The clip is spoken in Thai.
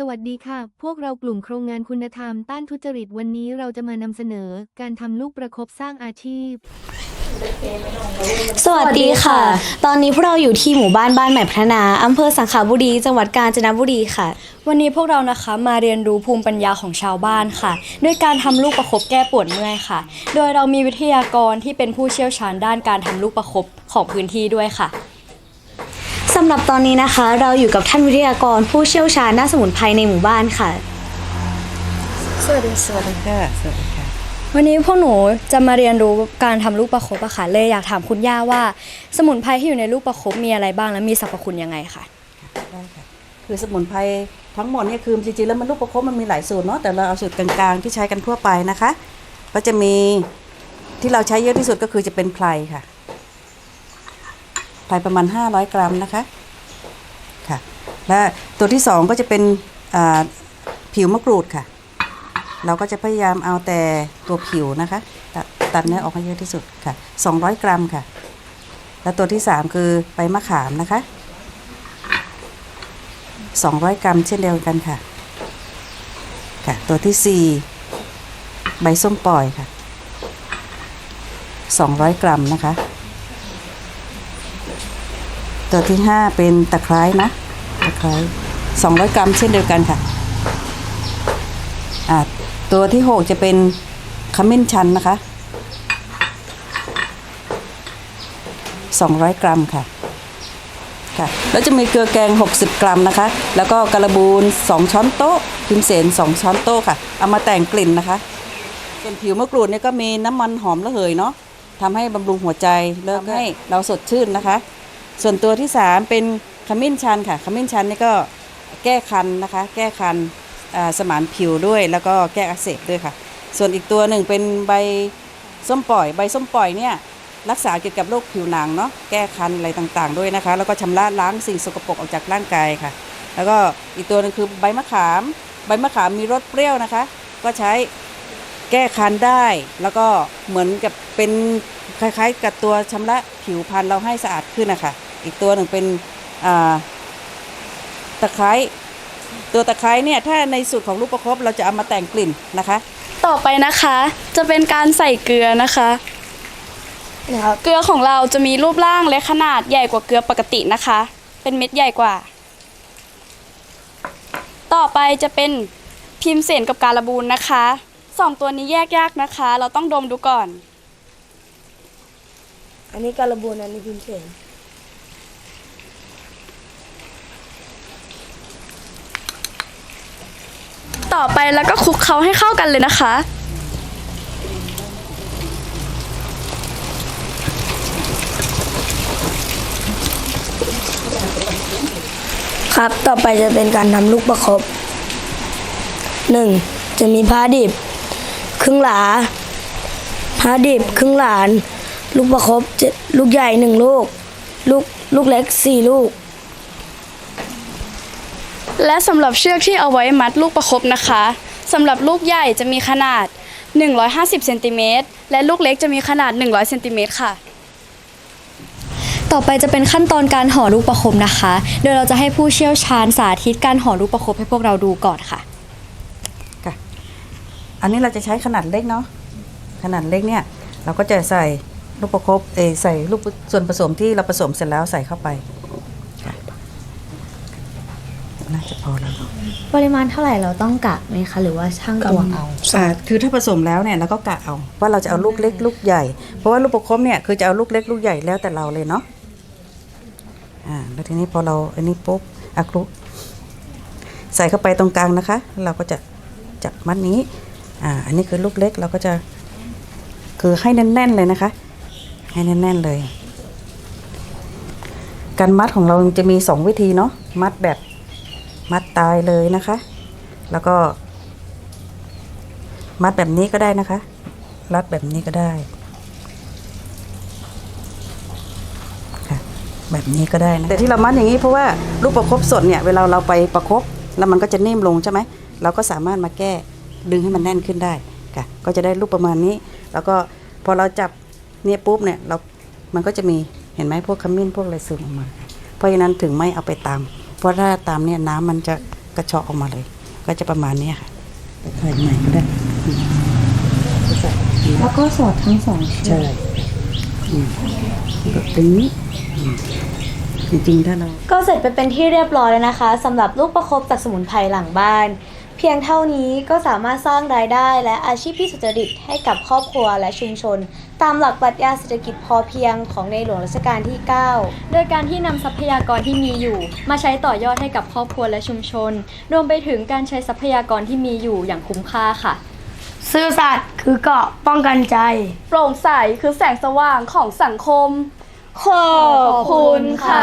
สวัสดีค่ะ พวกเรากลุ่มโครงงานคุณธรรมต้านทุจริตวันนี้เราจะมานำเสนอการทำลูกประคบสร้างอาชีพ สวัสดีค่ะ ตอนนี้พวกเราอยู่ที่หมู่บ้านบ้านใหม่พัฒนาอำเภอสังขบุรี จังหวัดกาญจนบุรีค่ะ วันนี้พวกเรานะคะมาเรียนรู้ภูมิปัญญาของชาวบ้านค่ะ ด้วยการทำลูกประคบแก้ปวดเมื่อยค่ะ โดยเรามีวิทยากรที่เป็นผู้เชี่ยวชาญด้านการทำลูกประคบของพื้นที่ด้วยค่ะ สำหรับตอนนี้นะคะ เราอยู่กับท่านวิทยากรผู้เชี่ยวชาญด้านสมุนไพรในหมู่บ้านค่ะ สวัสดีสวัสดีค่ะสวัสดีค่ะ วันนี้พวกหนูจะมาเรียนรู้การทำลูกประคบอะค่ะเลยอยากถามคุณย่าว่า สมุนไพรที่อยู่ในลูกประคบมีอะไรบ้างและมีสรรพคุณยังไงค่ะได้ค่ะ คือสมุนไพรทั้งหมดเนี่ยคือจริงๆแล้วมันลูกประคบมันมีหลายสูตรเนาะแต่เราเอาสูตรกลางๆที่ใช้กันทั่วไปนะคะ ก็จะมีที่เราใช้เยอะที่สุดก็คือจะเป็นไพรค่ะ ไพรประมาณ 500 กรัมนะคะค่ะและตัวที่สองก็จะเป็นผิวมะกรูดค่ะ เราก็จะพยายามเอาแต่ตัวผิวนะคะตัดตัดเนื้อออกให้เยอะที่สุดค่ะ 200 กรัมค่ะ และตัวที่ 3 คือใบมะขามนะคะ 200 กรัมเช่นเดียวกันค่ะค่ะ ตัวที่ 4 ใบส้มปล่อยค่ะ 200 กรัมนะคะ ตัวที่ 5 เป็นตะไคร้นะตะไคร้200 กรัมเช่นเดียวกันค่ะอ่าตัวที่ 6 จะเป็นขมิ้นชันนะคะ 200 กรัมค่ะค่ะแล้วจะมีเกลือแกง 60 กรัมนะคะ แล้วก็กระบูน 2 ช้อนโต๊ะพิมเสน 2 ช้อนโต๊ะค่ะ เอามาแต่งกลิ่นนะคะ ส่วนผิวมะกรูดเนี่ยก็มีน้ำมันหอมระเหยเนาะทำให้บำรุงหัวใจเลิกให้เราสดชื่นนะคะ ส่วนตัวที่ 3 เป็นขมิ้นชันค่ะขมิ้นชันนี่ก็แก้คันนะคะ แก้คันสมานผิวด้วย แล้วก็แก้อักเสบด้วยค่ะ ส่วนอีกตัวหนึ่งเป็นใบส้มปล่อย ใบส้มปล่อยเนี่ยรักษาเกี่ยวกับโรคผิวหนังเนาะแก้คันอะไรต่างๆด้วยนะคะ แล้วก็ชำระล้างสิ่งสกปรกออกจากร่างกายค่ะ แล้วก็อีกตัวหนึงคือใบมะขาม ใบมะขามมีรสเปรี้ยวนะคะ ก็ใช้แก้คันได้ แล้วก็เหมือนกับเป็นคล้ายๆ กับตัวชำระผิวพรรณเราให้สะอาดขึ้นนะคะ อีกตัวหนึ่งเป็นอ่าตะไคร้ตัวตะไคร้เนี่ยถ้าในสูตรของลูกประคบเราจะเอามาแต่งกลิ่นนะคะ ต่อไปนะคะจะเป็นการใส่เกลือนะคะเกลือของเราจะมีรูปร่างและขนาดใหญ่กว่าเกลือปกตินะคะ เป็นเม็ดใหญ่กว่า ต่อไปจะเป็นพิมพ์เสนกับการบูนนะคะสองตัวนี้แยกยากนะคะ เราต้องดมดูก่อน อันนี้การบูนอันนี้พิมพ์เสน ต่อไปแล้วก็คลุกเคล้าให้เข้ากันเลยนะคะ ครับต่อไปจะเป็นการทำลูกประคบหนึ่งจะมีผ้าดิบ ครึ่งหลาผ้าดิบครึ่งหลาน ลูกประคบเจ็ดลูกใหญ่หนึ่งลูก ลูกลูกเล็กสี่ลูก และสำหรับเชือกที่เอาไว้มัดลูกประคบนะคะสำหรับลูกใหญ่จะมีขนาด 150เซนติเมตรและลูกเล็กจะมีขนาด 100เซนติเมตรค่ะ ต่อไปจะเป็นขั้นตอนการห่อลูกประคบนะคะ โดยเราจะให้ผู้เชี่ยวชาญสาธิตการห่อลูกประคบให้พวกเราดูก่อนค่ะค่ะอันนี้เราจะใช้ขนาดเล็กเนาะขนาดเล็กเนี่ย เราก็จะใส่ลูกประคบเอยใส่ลูกส่วนผสมที่เราผสมเสร็จแล้วใส่เข้าไป น่าจะพอแล้วปริมาณเท่าไหร่เราต้องกะไหมคะ หรือว่าช่างตวงเอา อ่าคือถ้าผสมแล้วเนี่ยเราก็กะเอาว่าเราจะเอาลูกเล็กลูกใหญ่ เพราะว่าลูกประคบเนี่ยคือจะเอาลูกเล็กลูกใหญ่แล้วแต่เราเลยเนาะอ่าแล้วทีนี้พอเราอันนี้ปุ๊บอะคลุกใส่เข้าไปตรงกลางนะคะ เราก็จะจับมัดนี้อ่าอันนี้คือลูกเล็กเราก็จะคือให้แน่นๆเลยนะคะ ให้แน่นๆเลย การมัดของเราจะมีสองวิธีเนาะมัดแบบ มัดตายเลยนะคะ แล้วก็ มัดแบบนี้ก็ได้นะคะ รัดแบบนี้ก็ได้ค่ะแบบนี้ก็ได้นะแต่ที่เรามัดอย่างนี้เพราะว่าลูกประคบสดเนี่ยเวลาเราไปประคบแล้วมันก็จะนิ่มลงใช่ไหมเราก็สามารถมาแก้ดึงให้มันแน่นขึ้นได้ค่ะ ก็จะได้รูปประมาณนี้ แล้วก็พอเราจับเนี่ยปุ๊บเนี่ยเรา มันก็จะมีเห็นไหมพวกขมิ้นพวกอะไรซึมออกมา เพราะฉะนั้นถึงไม่เอาไปตาม เพราะถ้าตามเนี่ยน้ำมันจะกระเชาะออกมาเลย ก็จะประมาณเนี้ยค่ะใส่ใหม่ก็ได้อืมแล้วก็สอดทั้งสองใช่อืมแบบตรงนี้อืมจริงๆถ้าเราก็เสร็จไปเป็นที่เรียบร้อยแล้วนะคะสำหรับลูกประคบจากสมุนไพรหลังบ้าน เพียงเท่านี้ก็สามารถสร้างรายได้และอาชีพที่สุจริตให้กับครอบครัวและชุมชน ตามหลักปรัชญาเศรษฐกิจพอเพียงของในหลวงรัชกาลที่ 9 โดยการที่นำทรัพยากรที่มีอยู่ มาใช้ต่อยอดให้กับครอบครัวและชุมชน รวมไปถึงการใช้ทรัพยากรที่มีอยู่อย่างคุ้มค่าค่ะ ซื่อสัตย์คือเกราะป้องกันใจ โปร่งใสคือแสงสว่างของสังคมขอบคุณค่ะ